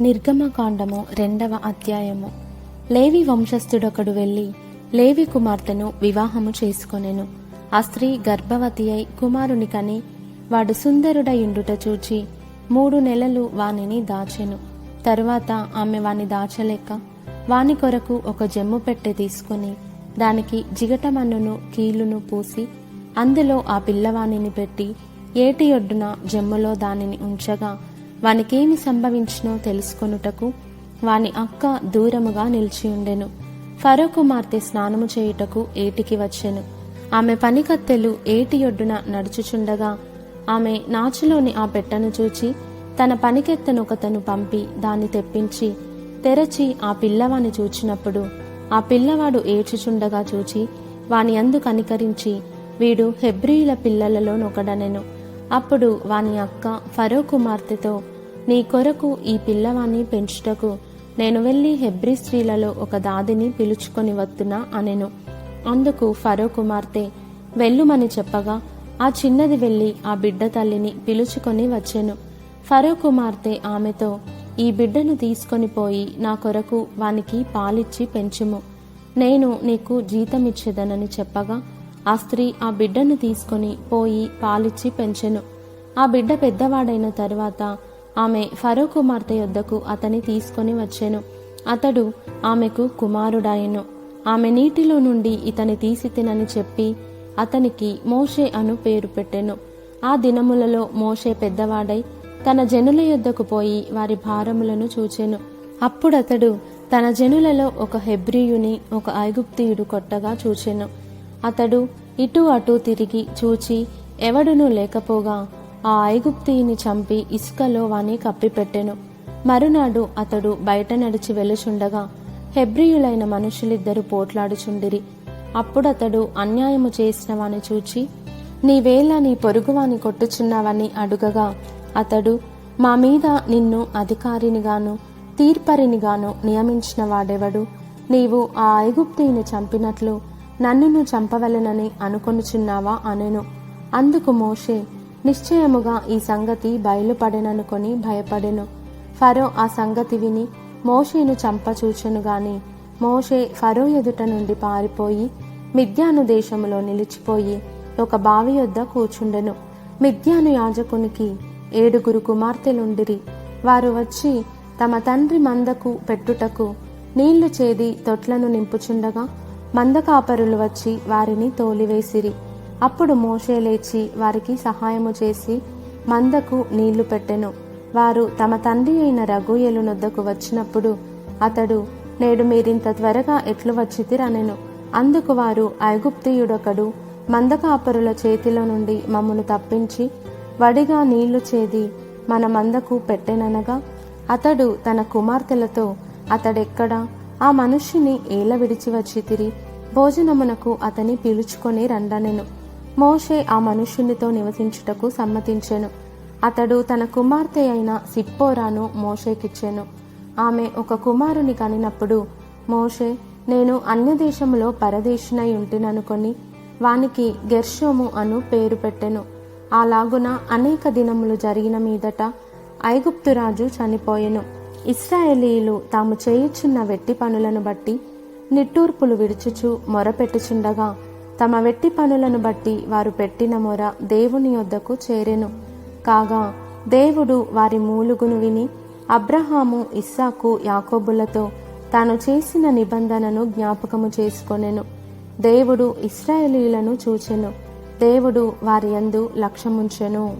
నిర్గమకాండము రెండవ అధ్యాయము. లేవి వంశస్థుడొకడు వెళ్ళి లేవి కుమార్తెను వివాహము చేసుకొనెను. ఆ స్త్రీ గర్భవతి అయి కుమారుని కని వాడు సుందరుడయుండుట చూచి మూడు నెలలు వానిని దాచెను. తరువాత ఆమె వాని దాచలేక వాని కొరకు ఒక జమ్ము పెట్టె తీసుకుని దానికి జిగటమన్నును కీలును పూసి అందులో ఆ పిల్లవానిని పెట్టి ఏటి ఒడ్డున జమ్ములో దానిని ఉంచగా వానికేమి సంభవించినో తెలుసుకొనుటకు వాని అక్క దూరముగా నిలిచి ఉండెను. ఫరో కుమార్తె స్నానము చేయుటకు ఏటికి వచ్చెను. ఆమె పనికత్తెలు ఏటి ఒడ్డున నడుచుచుండగా ఆమె నాచులోని ఆ పెట్టెను చూచి తన పనికెత్తను ఒకతను పంపి దాన్ని తెప్పించి తెరచి ఆ పిల్లవాని చూచినప్పుడు ఆ పిల్లవాడు ఏడ్చుచుండగా చూచి వాని అందు కనికరించి వీడు హెబ్రియుల పిల్లలలోనొకడనెను అప్పుడు వాని అక్క ఫరో కుమార్తెతో నీ కొరకు ఈ పిల్లవాన్ని పెంచుటకు నేను వెళ్ళి హెబ్రి స్త్రీలలో ఒక దాదిని పిలుచుకొని వత్తునా అనెను. అందుకు ఫరో కుమార్తె వెళ్ళుమని చెప్పగా ఆ చిన్నది వెళ్ళి ఆ బిడ్డ తల్లిని పిలుచుకొని వచ్చెను. ఫరో కుమార్తె ఆమెతో ఈ బిడ్డను తీసుకొని పోయి నా కొరకు వానికి పాలిచ్చి పెంచుము. నేను నీకు జీతమిచ్చేదనని చెప్పగా ఆ స్త్రీ ఆ బిడ్డను తీసుకొని పోయి పాలిచ్చి పెంచెను. ఆ బిడ్డ పెద్దవాడైన తరువాత ఆమె ఫరో కుమార్తె యొద్దకు అతని తీసుకొని వచ్చెను. అతడు ఆమెకు కుమారుడాయెను. ఆమె నీటిలో నుండి ఇతని తీసి తినని చెప్పి అతనికి మోషే అను పేరు పెట్టెను. ఆ దినములలో మోషే పెద్దవాడై తన జనుల యొద్దకు పోయి వారి భారములను చూచెను. అప్పుడతడు తన జనులలో ఒక హెబ్రియుని ఒక ఐగుప్తియుడు కొట్టగా చూచెను. అతడు ఇటు అటు తిరిగి చూచి ఎవడునూ లేకపోగా ఆ ఐగుప్తిని చంపి ఇసుకలో వాని కప్పిపెట్టెను. మరునాడు అతడు బయట నడిచి వెలుచుండగా హెబ్రియులైన మనుషులిద్దరు పోట్లాడుచుండిరి. అప్పుడతడు అన్యాయము చేసిన వాని చూచి నీవేళ నీ పొరుగువాని కొట్టుచున్నావని అడుగగా అతడు మా మీద నిన్ను అధికారినిగాను తీర్పరినిగాను నియమించిన వాడెవడు? నీవు ఆ ఐగుప్తిని చంపినట్లు నన్నును చంపవలెనని అనుకొనుచున్నావా? అనెను. అందుకు మోషే నిశ్చయముగా ఈ సంగతి బయలుపడెననుకొని భయపడెను. ఫరో ఆ సంగతి విని మోషేను చంపచూచెను గాని మోషే ఫరో ఎదుట నుండి పారిపోయి మిద్యాను దేశములో నిలిచిపోయి ఒక బావి యొద్ద కూర్చుండెను. మిథ్యాను యాజకునికి ఏడుగురు కుమార్తెలుండిరి. వారు వచ్చి తమ తండ్రి మందకు పెట్టుటకు నీళ్ళు చేది తొట్లను నింపుచుండగా మందకాపరులు వచ్చి వారిని తోలివేసిరి. అప్పుడు మోషే లేచి వారికి సహాయము చేసి మందకు నీళ్ళు పెట్టెను. వారు తమ తండ్రి అయిన రఘుయలు నొద్దకు వచ్చినప్పుడు అతడు నేడు మీరింత త్వరగా ఎట్లు వచ్చితిరనెను. అందుకు వారు ఐగుప్తియుడొకడు మందకాపరుల చేతిలో నుండి మమ్మను తప్పించి వడిగా నీళ్ళు చేది మన మందకు పెట్టెననగా అతడు తన కుమార్తెలతో అతడెక్కడా? ఆ మనుష్యుని ఏల విడిచి వచ్చి తిరి భోజనమునకు అతని పిలుచుకొని రండనెను. మోషే ఆ మనుష్యునితో నివసించుటకు సమ్మతించెను. అతడు తన కుమార్తె అయిన సిప్పోరాను మోషేకిచ్చెను. ఆమె ఒక కుమారుని కనినప్పుడు మోషే నేను అన్యదేశములో పరదేశినై ఉంటిననుకొని వానికి గెర్షోము అను పేరు పెట్టెను. అలాగున అనేక దినములు జరిగిన మీదట ఐగుప్తురాజు చనిపోయెను. ఇస్రాయేలీలు తాము చేయుచున్న వెట్టి పనులను బట్టి నిట్టూర్పులు విడుచుచు మొరపెట్టుచుండగా తమ వెట్టి పనులను బట్టి వారు పెట్టిన మొర దేవుని యొద్దకు చేరెను. కాగా దేవుడు వారి మూలుగును విని అబ్రహాము ఇస్సాకు యాకోబులతో తాను చేసిన నిబంధనను జ్ఞాపకము చేసుకొనెను. దేవుడు ఇస్రాయేలీలను చూచెను. దేవుడు వారి యందు లక్ష్యముంచెను.